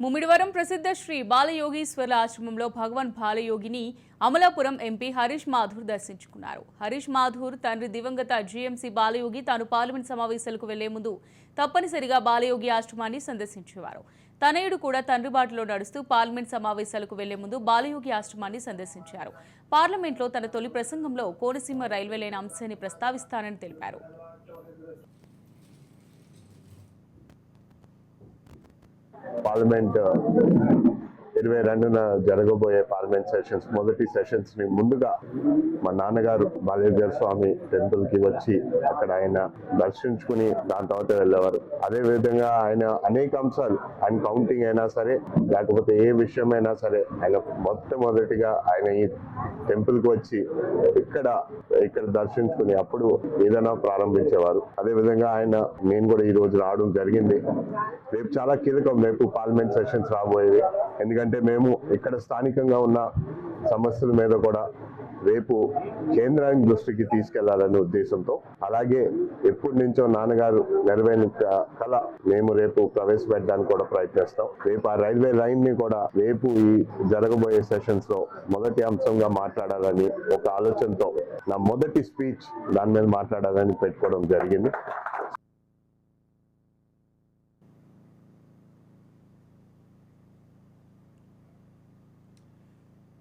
ముమిడివరం ప్రసిద్ధ శ్రీ బాలయోగీశ్వర్ల ఆశ్రమంలో భగవాన్ బాలయోగిని అమలాపురం ఎంపీ హరీష్ మాధుర్ దర్శించుకున్నారు. హరీష్ మాధుర్ తండ్రి దివంగత జీఎంసీ బాలయోగి తాను పార్లమెంట్ సమావేశాలకు వెళ్ళే ముందు తప్పనిసరిగా బాలయోగి ఆశ్రమాన్ని సందర్శించేవారు. తనయుడు కూడా తండ్రి బాటలో నడుస్తూ పార్లమెంట్ సమావేశాలకు వెళ్ళే ముందు బాలయోగి ఆశ్రమాన్ని సందర్శించారు. పార్లమెంట్లో తన తొలి ప్రసంగంలో కోనసీమ రైల్వే లైన్ అంశాన్ని ప్రస్తావిస్తానని తెలిపారు. పార్లమెంట్ ఇరవై రెండున జరగబోయే పార్లమెంట్ సెషన్స్ మొదటి సెషన్స్ని ముందుగా మా నాన్నగారు బాలేశ్వర స్వామి టెంపుల్కి వచ్చి అక్కడ ఆయన దర్శించుకుని దాని తర్వాత వెళ్ళేవారు. అదే విధంగా ఆయన అనేక అంశాలు ఆయన కౌంటింగ్ అయినా సరే లేకపోతే ఏ విషయమైనా సరే ఆయన మొట్టమొదటిగా ఆయన ఈ టెంపుల్కి వచ్చి ఇక్కడ ఇక్కడ దర్శించుకుని అప్పుడు ఏదైనా ప్రారంభించేవారు. అదే విధంగా ఆయన నేను కూడా ఈ రోజు రావడం జరిగింది. రేపు చాలా కీలకం రేపు పార్లమెంట్ సెషన్స్ రాబోయేవి. ఎందుకంటే మేము ఇక్కడ స్థానికంగా ఉన్న సమస్యల మీద కూడా రేపు కేంద్రానికి దృష్టికి తీసుకెళ్ళాలనే ఉద్దేశంతో అలాగే ఎప్పటి నుంచో నాన్నగారు నెరవేరిన కళ మేము రేపు ప్రవేశపెట్టడానికి కూడా ప్రయత్నిస్తాం. రేపు ఆ రైల్వే లైన్ని కూడా రేపు ఈ జరగబోయే సెషన్స్లో మొదటి అంశంగా మాట్లాడాలని ఒక ఆలోచనతో నా మొదటి స్పీచ్ దాని మీద మాట్లాడాలని పెట్టుకోవడం జరిగింది.